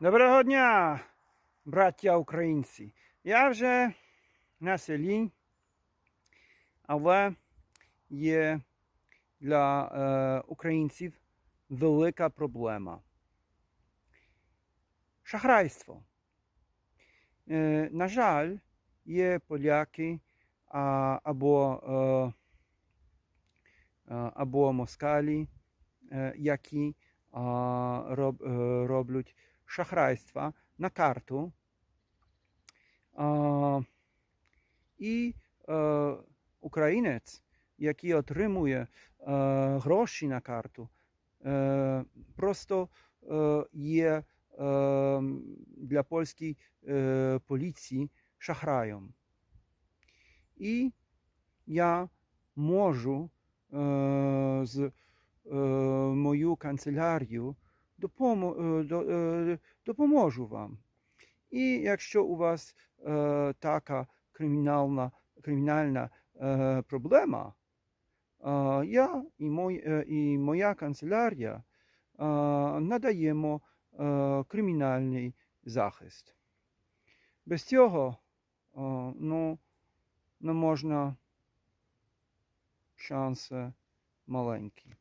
Доброго дня, браття українці. Я вже на селі, але є для е, українців велика проблема. Шахрайство. Е, на жаль, є поляки а, або, е, е, або москалі, е, які роб, е, роблять шахрайства на карту. І е, українець, який отримує е, гроші на карту, просто є для польської поліції шахраєм. І я можу з мою канцелярію е, е, допоможу вам. І якщо у вас е, така кримінальна, кримінальна е, проблема, е, я і, мой, е, і моя канцелярія е, надаємо е, кримінальний захист. Без цього е, ну, не можна шанси маленькі.